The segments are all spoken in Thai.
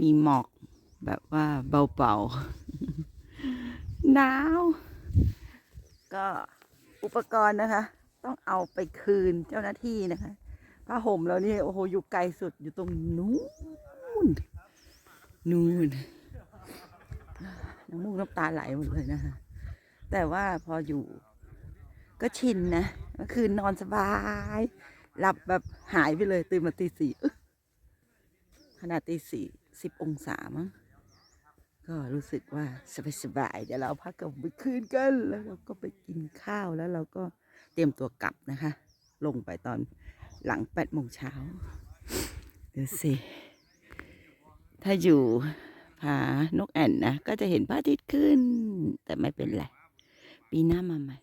มีหมอกแบบว่าเบาๆหนาว ก็อุปกรณ์นะคะ ต้องเอาไปคืนเจ้าหน้าที่นะคะผ้าห่มเรานี่โอ้โหอยู่ไกลสุดอยู่ตรงนู้นนู่นน้ำมูกน้ำตาไหลหมดเลยนะคะแต่ว่าพออยู่ก็ชินนะเมื่อคืนนอนสบาย หลับแบบหายไปเลยตื่นมาตีสี่ขนาดตีสี่ สิบองศามั้งก็รู้สึกว่าสบายๆเดี๋ยวเราพักกับไปคืนกัน แล้วเราก็ไปกินข้าวแล้วเราก็เตรียมตัวกลับนะคะ ลงไปตอนหลังแปดโมงเช้าเดี๋ยวสิ ถ้าอยู่ผานกแอ่นนะ ก็จะเห็นพระอาทิตย์ขึ้น แต่ไม่เป็นไร ปีหน้ามาใหม่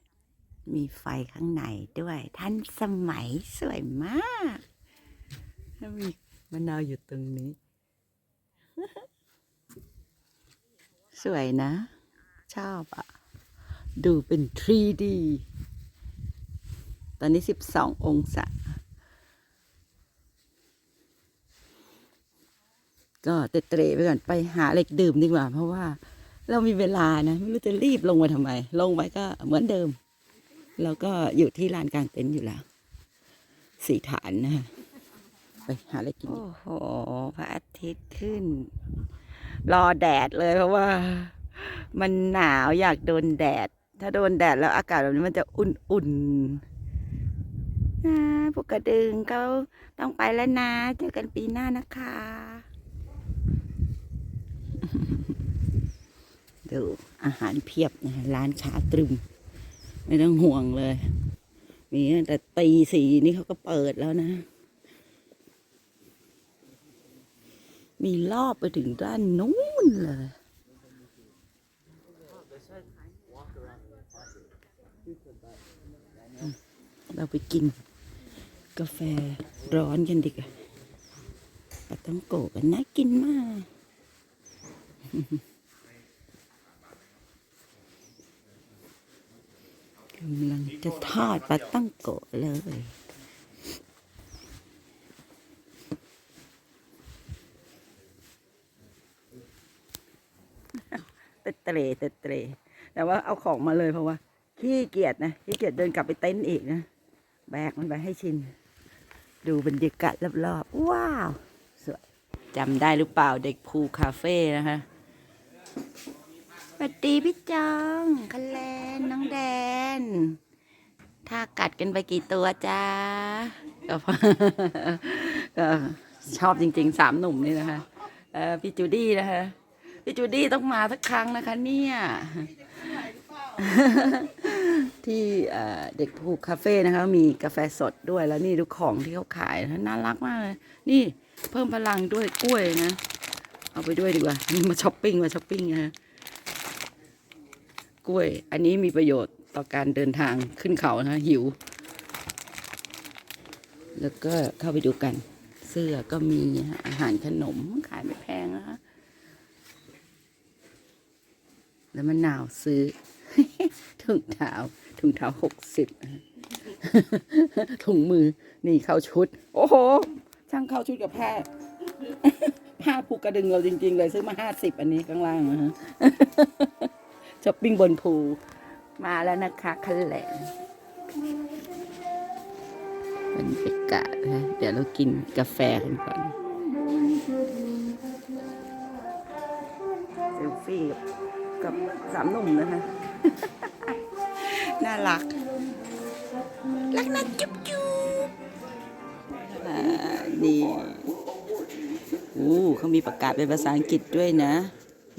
มีไฟข้างในด้วย ท่านสมัยสวยมากแล้วมีมะนาวอยู่ตรงนี้ สวยนะ ชอบอะดูเป็น 3D ตอนนี้ 12 องศา ก็เตะเตะไปก่อนไปหาเหล็กดื่มดีกว่า เพราะว่าเรามีเวลานะ ไม่รู้จะรีบลงมาทำไม ลงไปก็เหมือนเดิมเราก็อยู่ที่ลานกลางเต็นท์อยู่แล้ว สี่ฐานนะคะไปหาอะไรกิน โอ้โห พระอาทิตย์ขึ้น รอแดดเลยเพราะว่า มันหนาวอยากโดนแดด ถ้าโดนแดดแล้วอากาศแบบนี้มันจะอุ่นๆนะพวกกระดึงเขาต้องไปแล้วนะ เจอกันปีหน้านะคะ ดูอาหารเพียบนะร้านค้าตรึม ไม่ต้องห่วงเลย มีแต่ตีสี่นี่เขาก็เปิดแล้วนะ มีรอบไปถึงด้านนู้นเลย เราไปกินกาแฟร้อนกันดีกว่าปาต้องโกะกันน่ากินมาก กำลังจะทอดปลาตั้งโกะเลย เตะเตะเตะเตะแต่ว่าเอาของมาเลยเพราะว่า ขี้เกียจนะขี้เกียจเดินกลับไปเต็นท์อีกนะ แบกมันไปให้ชิน ดูบรรยากาศรอบๆ ว้าว สวยจำได้หรือเปล่าเด็กภูคาเฟ่นะคะสวัสดีพี่จองคันแลนน้องแดน ถ้ากัดกันไปกี่ตัวจ้าก็ชอบจริงๆสามหนุ่มนี่นะคะเออพี่จูดี้นะคะ พี่จูดี้ต้องมาสักครั้งนะคะ เนี่ยที่เด็กผูกคาเฟ่นะคะ มีกาแฟสดด้วยแล้วนี่ดูของที่เขาขายนะน่ารักมากเลย นี่เพิ่มพลังด้วยกล้วยนะ เอาไปด้วยดีกว่านี่มาช้อปปิ้งมาช้อปปิ้งนะกล้วย อันนี้มีประโยชน์ต่อการเดินทางขึ้นเขานะหิว แล้วก็เข้าไปดูกัน เสื้อก็มีอาหารขนมขายไม่แพงนะคะ แล้วมะนาวซื้อถุงเท้าถุงเท้าหกสิบถุงมือนี่เข้าชุด โอ้โห ช่างเข้าชุดกับผ้าผ้าผูกกระดึงเราจริง ๆ เลยซื้อมาห้าสิบอันนี้ข้างล่างนะฮะช้อปปิ้งบนภูมาแล้วนะคะคันแหลงบรรยากาศนะเดี๋ยวเรากินกาแฟกันก่อนเซลฟี่กับ กับสามหนุ่มนะคะ น่ารัก รักนะจุ๊บจุ๊บอ่านี่อู้เขามีประกาศเป็นภาษาอังกฤษด้วยนะ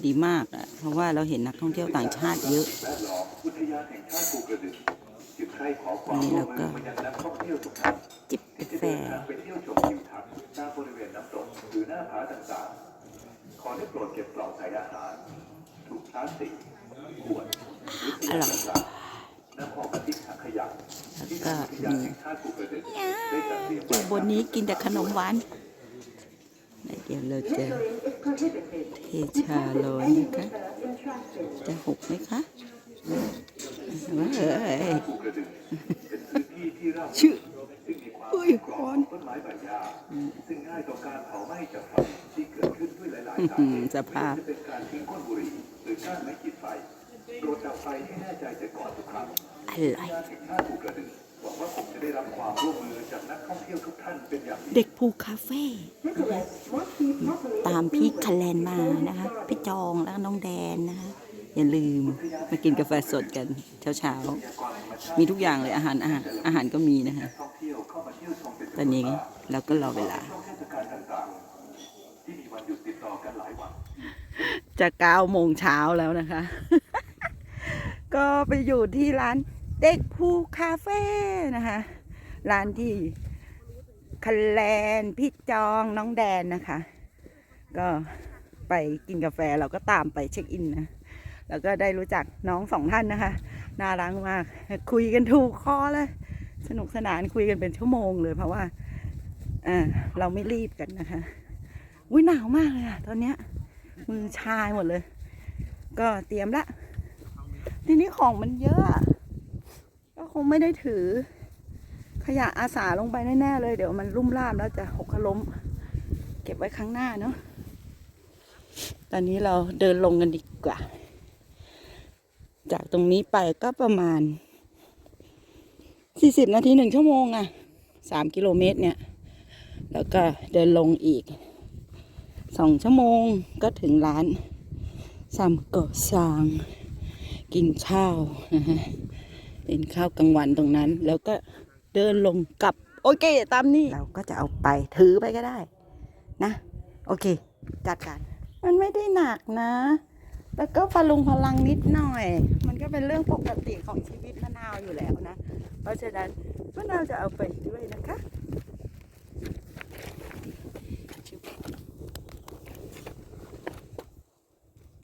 ดีมากอะเพราะว่าเราเห็นนักท่องเที่ยวต่างชาติเยอะนี่เราก็จิบกาแฟไปเที่ยวชมทิวทัศน์ตามบริเวณน้ำตกหรือหน้าผาต่างๆขอได้โปรดเก็บกล่องใส่อาหาร ถุงพลาสติกขวดหรือสิ่งต่างๆนำออกมาทิ้งถังขยะแล้วก็อุทยานมีแห่งชาติภูกระดึงได้จัดเตรียมอยู่บนนี้กินแต่ขนมหวานเดี๋ยวเราจะเทชาโรยนะคะ จะหกไหมคะเฮ้ยภูกระดึงเป็นพื้นที่ที่ราบชื่อซึ่งมีความอุ้ยควันต้นไม้ใบหญ้าซึ่งง่ายต่อการเผาไหม้จากไฟที่เกิดขึ้นด้วยหลายอื้อๆสาหืเหอตุสภาพ จะเป็นการทิ้งก้นบุหรี่หรือก้านไม้ขีดไฟโปรดดับไฟให้แน่ใจเสียก่อนทุกครั้งอร่อยงานถึงชาติภูกระดึงหวังว่าคงจะได้รับความร่วมมือจากนักท่องเที่ยวทุกท่านเป็นอย่างดีเด็กภูคาเฟ่นะคะตามพี่คาแลนมานะคะพี่จองแล้วก็น้องแดนนะคะอย่าลืมมากินกาแฟสดกันเช้าๆมีทุกอย่างเลยอาหารอาหารอาหารก็มีนะคะท่องเที่ยวเข้ามาเที่ยวชมเป็นตอนนี้เราก็รอเวลา ช่วงเทศกาลต่างๆ ที่มีวันหยุดติดต่อกันหลายวัน จะเก้าโมงเช้าแล้วนะคะ ก็ไปอยู่ที่ร้านเด็กภูคาเฟ่นะคะ ร้านที่คันแลนพี่จองน้องแดนนะคะ ก็ไปกินกาแฟเราก็ตามไปเช็คอินนะ แล้วก็ได้รู้จักน้องสองท่านนะคะ น่ารักมาก คุยกันถูกคอเลย สนุกสนานคุยกันเป็นชั่วโมงเลยเพราะว่าอ่าเราไม่รีบกันนะคะ อุ้ยหนาวมากเลยอะตอนเนี้ย มือชายหมดเลย ก็เตรียมละ ทีนี้ของมันเยอะ ก็คงไม่ได้ถือ ขยะอาสาลงไปแน่ๆเลยเดี๋ยวมันลุ่มล่ามแล้วจะหกล้ม เก็บไว้ข้างหน้าเนาะตอนนี้เราเดินลงกันดีกว่า จากตรงนี้ไปก็ประมาณสี่สิบนาทีหนึ่งชั่วโมงอะสามกิโลเมตรเนี่ย แล้วก็เดินลงอีก สองชั่วโมงก็ถึงร้านซัมเกาะซาง กินข้าวนะฮะเป็นข้าวกลางวันตรงนั้น แล้วก็เดินลงกลับ โอเค ตามนี้เราก็จะเอาไปถือไปก็ได้ นะ โอเค จัดการมันไม่ได้หนักนะ แล้วก็พลุงพลังนิดหน่อย มันก็เป็นเรื่องปกติของชีวิตมะนาวอยู่แล้วนะ เพราะฉะนั้นมะนาวจะเอาไปด้วยนะคะ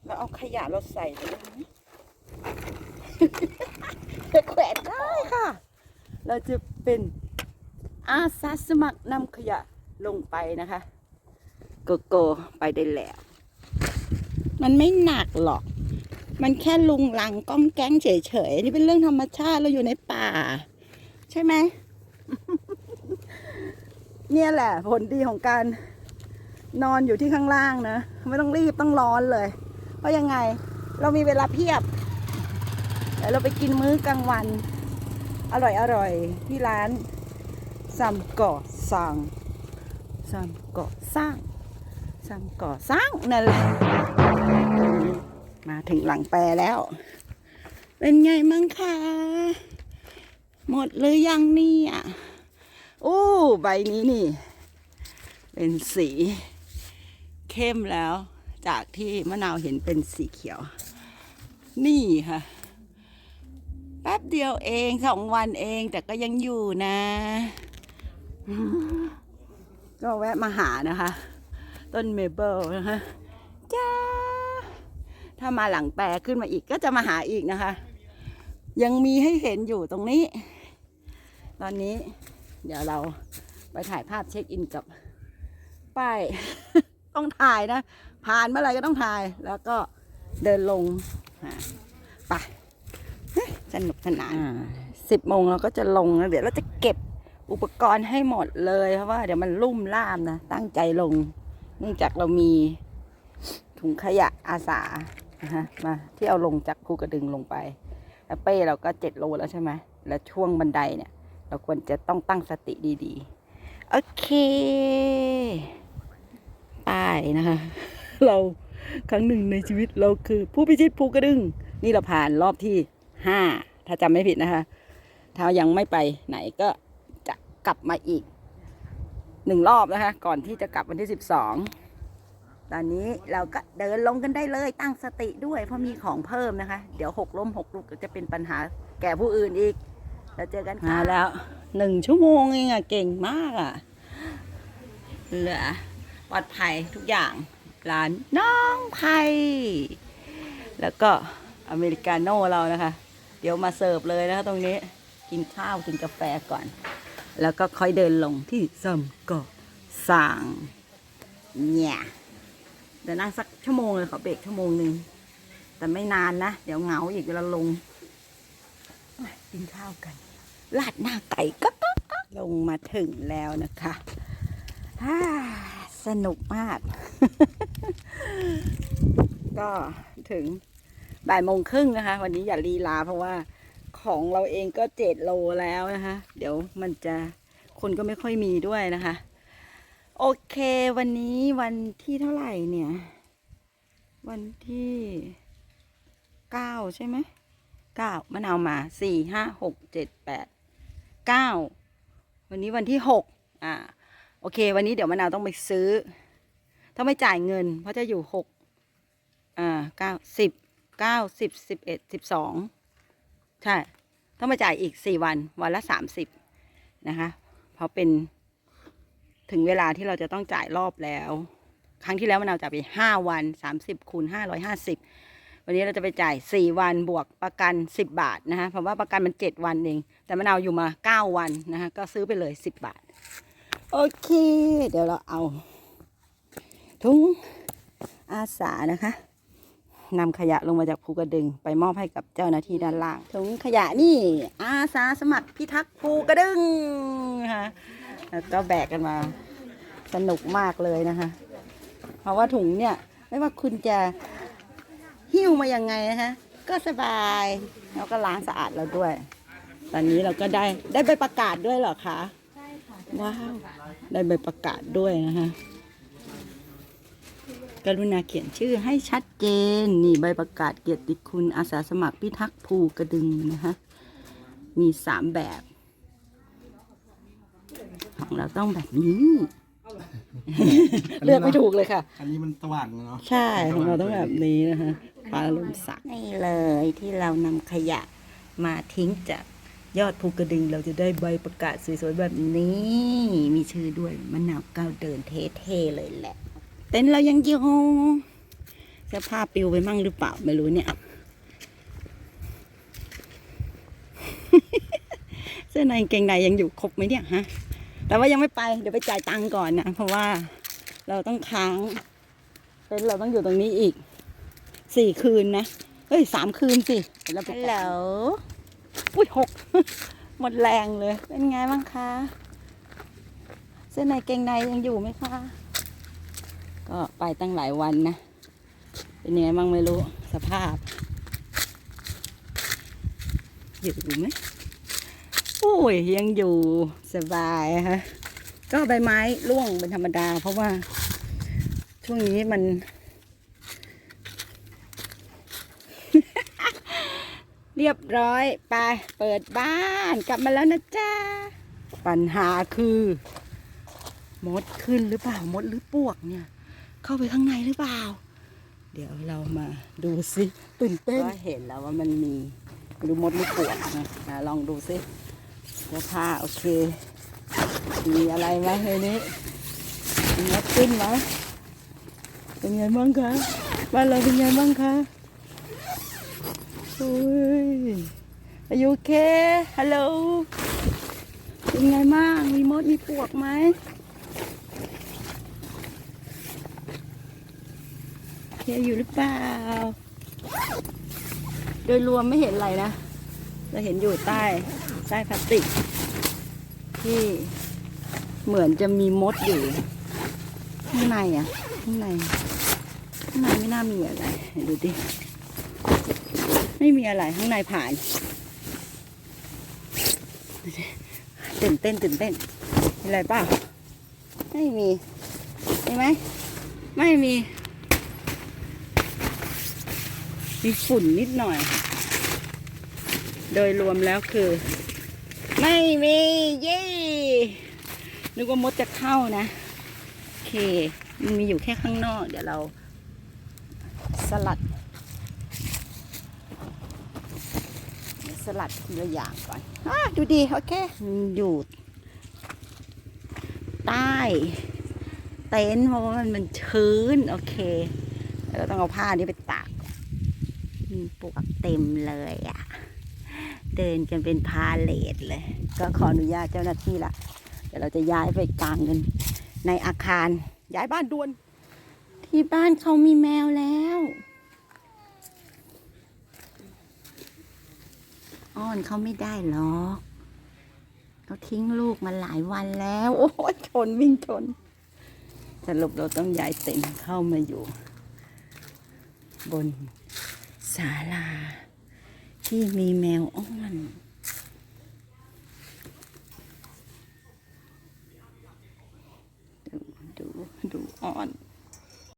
เราเอาขยะเราใส่ไปได้ไหมจะแขวนได้ค่ะ เราจะเป็นอาสาสมัครนำขยะลงไปนะคะ โกโก้ไปได้แล้ว มันไม่หนักหรอก มันแค่ลุงลังก้องแก๊งเฉยๆนี่เป็นเรื่องธรรมชาติเราอยู่ในป่า ใช่ไหม เนี่ยแหละผลดีของการนอนอยู่ที่ข้างล่างนะ ไม่ต้องรีบต้องร้อนเลย เพราะยังไงเรามีเวลาเพียบเดี๋ยวเราไปกินมื้อกลางวัน อร่อยอร่อยที่ร้านซัมก่อสร้างซัมก่อสร้างซัมก่อสร้างนั่นแหละมาถึงหลังแปรแล้ว เป็นไงมั่งคะหมดเลยยังเนี่ยโอ้ใบนี้นี่ เป็นสีเข้มแล้ว จากที่มะนาวเห็นเป็นสีเขียว นี่ค่ะ แป๊บเดียวเองสองวันเองแต่ก็ยังอยู่นะ ก็แวะมาหานะคะ ต้นเมเปิลนะคะจ้าถ้ามาหลังแปรขึ้นมาอีกก็จะมาหาอีกนะคะ ยังมีให้เห็นอยู่ตรงนี้ ตอนนี้ เดี๋ยวเราไปถ่ายภาพเช็คอินกับป้าย ต้องถ่ายนะ ผ่านเมื่อไหรก็ต้องถ่าย แล้วก็เดินลงอ่าไปเฮ้ยสนุกสนานสิบโมงเราก็จะลงแล้วเดี๋ยวเราจะเก็บอุปกรณ์ให้หมดเลยเพราะว่าเดี๋ยวมันลุ่มล่ามนะ ตั้งใจลง เนื่องจากเรามีถุงขยะอาสานะฮะมาที่เอาลงจากภูกระดึงลงไปแล้วเป้เราก็เจ็ดโลแล้วใช่ไหมแล้วช่วงบันไดเนี่ย เราควรจะต้องตั้งสติดีๆ โอเค ไปนะคะ เราครั้งหนึ่งในชีวิตเราคือ ผู้พิชิตภูกระดึงนี่เราผ่านรอบที่ห้าถ้าจำไม่ผิดนะคะ ถ้ายังไม่ไปไหนก็จะกลับมาอีกหนึ่งรอบนะคะ ก่อนที่จะกลับวันที่สิบสองตอนนี้เราก็เดินลงกันได้เลยตั้งสติด้วยเพราะมีของเพิ่มนะคะ เดี๋ยวหกล้มหกลุกจะเป็นปัญหาแก่ผู้อื่นอีก แล้วเจอกันค่ะแล้วหนึ่งชั่วโมงเองอะเก่งมากอะเหลือปลอดภัยทุกอย่าง ร้านน้องไผ่แล้วก็อเมริกาโน่เรานะคะ เดี๋ยวมาเสิร์ฟเลยนะคะตรงนี้กินข้าวกินกาแฟก่อน แล้วก็ค่อยเดินลงที่ซัมเกาะสั่งเนี่ยเดี๋ยวนั่งสักชั่วโมงเลยขอเบรกชั่วโมงหนึ่งแต่ไม่นานนะ เดี๋ยวเหงาอีกเวลาลงกินข้าวกันลาดหน้าไก่ก็ก็ก็ลงมาถึงแล้วนะคะฮ่า สนุกมาก ก็ถึงบ่ายโมงครึ่งนะคะ วันนี้อย่าลีลาเพราะว่าของเราเองก็เจ็ดโลแล้วนะคะ เดี๋ยวมันจะคนก็ไม่ค่อยมีด้วยนะคะ โอเค วันนี้วันที่เท่าไหร่เนี่ย วันที่เก้าใช่ไหมเก้ามะนาวมาสี่ห้าหกเจ็ดแปดเก้าวันนี้วันที่หกอ่า โอเค วันนี้เดี๋ยวมะนาวต้องไปซื้อต้องไม่จ่ายเงิน เพราะจะอยู่หกอ่าเก้าสิบเก้าสิบสิบเอ็ดสิบสองใช่ต้องมาจ่ายอีกสี่วัน วันละสามสิบนะคะเพราะเป็นถึงเวลาที่เราจะต้องจ่ายรอบแล้ว ครั้งที่แล้วมะนาวจ่ายไปห้าวันสามสิบคูณห้าร้อยห้าสิบวันนี้เราจะไปจ่ายสี่วันบวกประกันสิบบาทนะคะเพราะว่าประกันมันเจ็ดวันเอง แต่มะนาวอยู่มาเก้าวันนะคะก็ซื้อไปเลยสิบบาท โอเค เดี๋ยวเราเอา ถุงอาสานะคะนำขยะลงมาจากภูกระดึง ไปมอบให้กับเจ้าหน้าที่ด้านล่างถุงขยะนี่ อาสาสมัครพิทักษ์ภูกระดึงนะคะแล้วก็แบกกันมาสนุกมากเลยนะคะ เพราะว่าถุงเนี่ย ไม่ว่าคุณจะหิ้วมายังไงนะคะก็สบายแล้วก็ล้างสะอาดแล้วด้วย ตอนนี้เราก็ได้ได้ใบประกาศด้วยเหรอคะ ว้าว ได้ใบประกาศด้วยนะคะกรุณาเขียนชื่อให้ชัดเจน นี่ใบประกาศเกียรติคุณอาสาสมัครพิทักษ์ภูกระดึงนะคะมีสามแบบ ของเราต้องแบบนี้ เลือกไม่ถูกเลยค่ะ อันนี้มันสว่างเนาะใช่ของเราต้องแบบนี้นะคะปลาลมสักนี่เลยที่เรานำขยะมาทิ้งจาก ยอดภูกระดึงเราจะได้ใบประกาศสวยๆแบบนี้ มีชื่อด้วยมะนาวก้าวเดินเท่ๆเลยแหละ เต็นเรายังอยู่เสื้อผ้าปิวไปมั่งหรือเปล่าไม่รู้เนี่ย เสื้อในเกงในยังอยู่ครบไหมเนี่ยฮะ แต่ว่ายังไม่ไปเดี๋ยวไปจ่ายตังค์ก่อนนะเพราะว่าเราต้องค้างเต็นเราต้องอยู่ตรงนี้อีกสี่คืนนะเฮ้ยสามคืนสิฮัลโหล อุ้ยหก หมดแรงเลย เป็นไงบ้างคะ เสื้อในเกงในยังอยู่ไหมคะ ก็ไปตั้งหลายวันนะ เป็นยังไงบ้างไม่รู้ สภาพ อยู่ไหมโอ้ยยังอยู่สบายฮะ ก็ใบไม้ร่วงเป็นธรรมดา เพราะว่าช่วงนี้มัน เรียบร้อยไปเปิดบ้านกลับมาแล้วนะจ๊ะปัญหาคือ มดขึ้นหรือเปล่ามดหรือปวกเนี่ย เข้าไปข้างในหรือเปล่า เดี๋ยวเรามาดูสิตื่นเต้นก็เห็นแล้วว่ามันมีไม่รู้มดหรือปวกนะนะลองดูสิเสื้อผ้าโอเค มีอะไรไหมในนี้มีมดขึ้นไหมเป็นไงบ้างคะบ้านเราเป็นไงบ้างคะโอ้ย อายุเคฮัลโหลเป็นไงบ้าง มีมด มีปวกไหมเคอยู่หรือเปล่า โดยรวมไม่เห็นอะไรนะ เราเห็นอยู่ใต้ ใต้พลาสติก ที่เหมือนจะมีมดอยู่ ข้างในอะ ข้างใน ข้างในไม่น่ามีอะไร ดูดิ ไม่มีอะไรข้างในผ่าน ตื่นเต้นตื่นเต้นมีอะไรเปล่าไม่มีมีไหมไม่มี มีฝุ่นนิดหน่อย โดยรวมแล้วคือ ไม่มี เย้นึกว่ามดจะเข้านะโอเค มันมีอยู่แค่ข้างนอก เดี๋ยวเราสลัดเดี๋ยว สลัดทีละอย่างก่อนอะดูดี โอเค อยู่ ใต้เต็นท์เพราะว่ามันมันชื้น โอเคเดี๋ยวเราต้องเอาผ้านี้ไปตากมีปลวกเต็มเลยอะ่ะ เดินกันเป็นพาเลทเลย ก็ขออนุญาตเจ้าหน้าที่ละเดี๋ยวเราจะย้ายไปกลางกันในอาคาร ย้ายบ้านด่วน ที่บ้านเขามีแมวแล้ว อนเขาไม่ได้หรอกเขาทิ้งลูกมาหลายวันแล้ว โอ้ยชนวิ่งชนสรุปเราต้องย้ายเต็นท์เข้ามาอยู่ บนศาลา ที่มีแมวอ้อนดูดูดูอ่อน